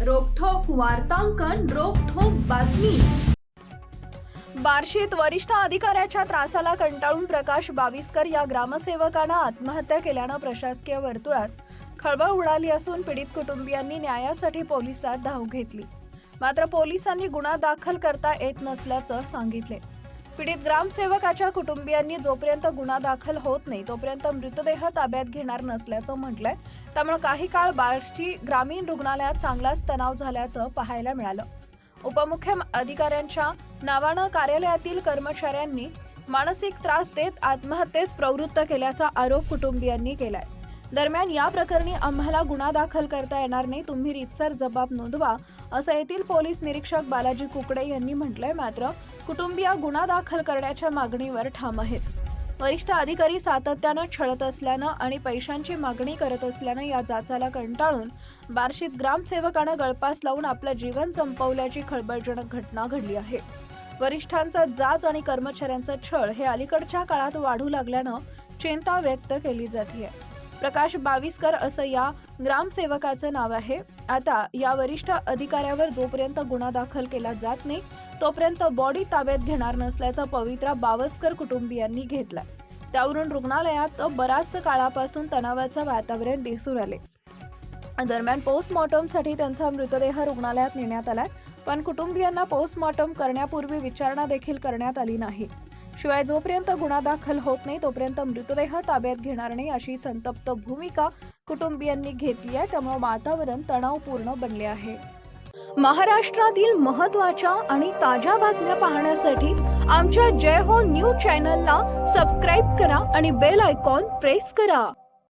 वार्तांकन रोखोक बातमी. बार्शीत वरिष्ठ अधिकाऱ्याच्या त्रासाला कंटाळून प्रकाश बाविस्कर या ग्रामसेवकानं आत्महत्या केल्यानं प्रशासकीय वर्तुळात खळबळ उडाली असून पीडित कुटुंबियांनी न्यायासाठी पोलिसात धाव घेतली. मात्र पोलिसांनी गुन्हा दाखल करता येत नसल्याचं सांगितले. पीडित ग्रामसेवकाच्या कुटुंबियांनी जोपर्यंत गुन्हा दाखल होत नाही तोपर्यंत मृतदेह ताब्यात घेणार नसल्याचं म्हटलंय. त्यामुळे काही काळ बार्शी ग्रामीण रुग्णालयात चांगलाच तणाव झाल्याचं पाहायला मिळालं. उपमुख्य अधिकाऱ्यांच्या नावानं कार्यालयातील कर्मचाऱ्यांनी मानसिक त्रास देत आत्महत्येस प्रवृत्त केल्याचा आरोप कुटुंबियांनी केलाय. दरम्यान या प्रकरणी आम्हाला गुन्हा दाखल करता येणार नाही. तुम्ही रितसर जबाब नोंदवा. असं येथील पोलीस निरीक्षक बालाजी कुकडे यांनी म्हटलंय मात्र कुटुंबीय गुन्हा दाखल करण्याच्या मागणीवर ठाम आहेत. वरिष्ठ अधिकारी सातत्यानं छळत असल्यानं आणि पैशांची मागणी करत असल्यानं या जाचाला कंटाळून बार्शीत ग्रामसेवकानं गळपास लावून आपलं जीवन संपवल्याची खळबळजनक घटना घडली आहे. वरिष्ठांचा जाच आणि कर्मचाऱ्यांचा छळ हे अलीकडच्या काळात वाढू लागल्यानं चिंता व्यक्त केली जाते प्रकाश बाविस्कर असं या ग्रामसेवकाचं नाव आहे. आता या वरिष्ठ अधिकाऱ्यावर जोपर्यंत गुन्हा दाखल केला जात नाही तोपर्यंत बॉडी ताब्यात घेणार नसल्याचा पवित्रा बावस्कर कुटुंबियांनी घेतला त्यावरून रुग्णालयात बराच काळापासून तणावाचं वातावरण दिसून आले दरम्यान पोस्टमॉर्टमसाठी त्यांचा मृतदेह रुग्णालयात नेण्यात आलाय पण कुटुंबियांना पोस्टमॉर्टम करण्यापूर्वी विचारणा देखील करण्यात आली नाही. शिवाय जोपर्यंत गुन्हा दाखल होत नाही तोपर्यंत मृतदेह ताब्यात घेणार नाही अशी संतप्त भूमिका कुटुंबियांनी घेतली आहे. त्यामुळे वातावरण तणावपूर्ण बनले आहे. महाराष्ट्रातील महत्त्वाच्या आणि ताज्या बातम्या पाहण्यासाठी आमच्या जय हो न्यूज चॅनलला सबस्क्राईब करा आणि बेल आयकॉन प्रेस करा.